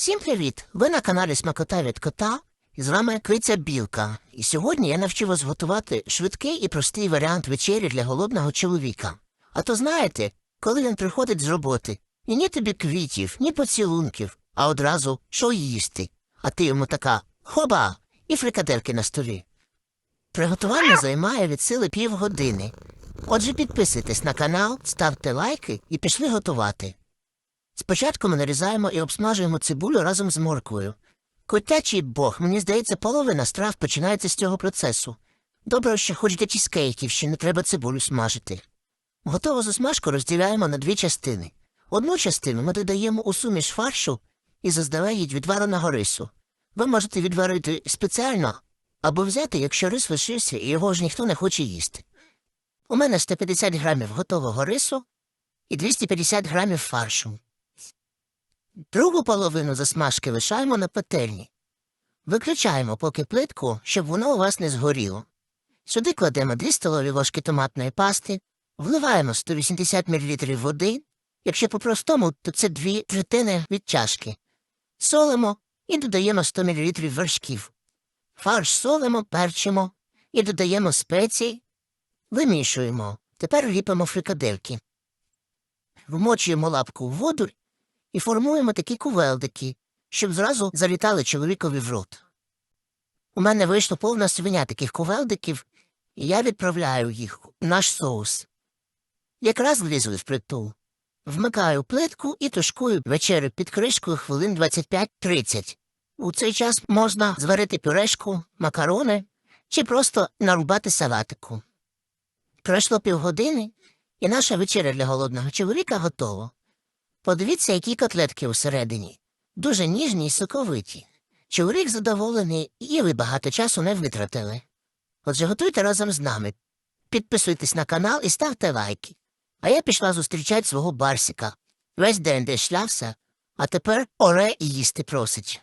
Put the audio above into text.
Всім привіт! Ви на каналі Смакота від кота, і з вами Криця Білка. І сьогодні я навчу вас готувати швидкий і простий варіант вечері для голодного чоловіка. А то знаєте, коли він приходить з роботи, і ні тобі квітів, ні поцілунків, а одразу що їсти. А ти йому така хоба і фрикадерки на столі. Приготування займає від сили півгодини. Отже, підписуйтесь на канал, ставте лайки і пішли готувати. Спочатку ми нарізаємо і обсмажуємо цибулю разом з морквою. Котячий бог, мені здається, половина страв починається з цього процесу. Добре, що хоч для чізкейків ще не треба цибулю смажити. Готову засмажку розділяємо на дві частини. Одну частину ми додаємо у суміш фаршу і заздалегідь відвареного рису. Ви можете відварити спеціально або взяти, якщо рис лишився і його ж ніхто не хоче їсти. У мене 150 грамів готового рису і 250 грамів фаршу. Другу половину засмажки лишаємо на пательні. Виключаємо поки плитку, щоб воно у вас не згоріло. Сюди кладемо 2 столові ложки томатної пасти, вливаємо 180 мл води. Якщо по-простому, то це дві третини від чашки. Солимо і додаємо 100 мл вершків. Фарш солимо, перчимо і додаємо спеції. Вимішуємо. Тепер ліпимо фрикадельки. Вмочуємо лапку в воду і формуємо такі кувелдики, щоб зразу залітали чоловікові в рот. У мене вийшло повна свиня таких кувелдиків, і я відправляю їх у наш соус. Якраз влізли в притул. Вмикаю плитку і тушкую вечерю під кришкою хвилин 25-30. У цей час можна зварити пюрешку, макарони чи просто нарубати салатику. Пройшло півгодини, і наша вечеря для голодного чоловіка готова. Подивіться, які котлетки усередині. Дуже ніжні й соковиті. Чоловік задоволений, і ви багато часу не витратили. Отже, готуйте разом з нами. Підписуйтесь на канал і ставте лайки. А я пішла зустрічати свого барсика. Весь день десь шлявся, а тепер оре і їсти просить.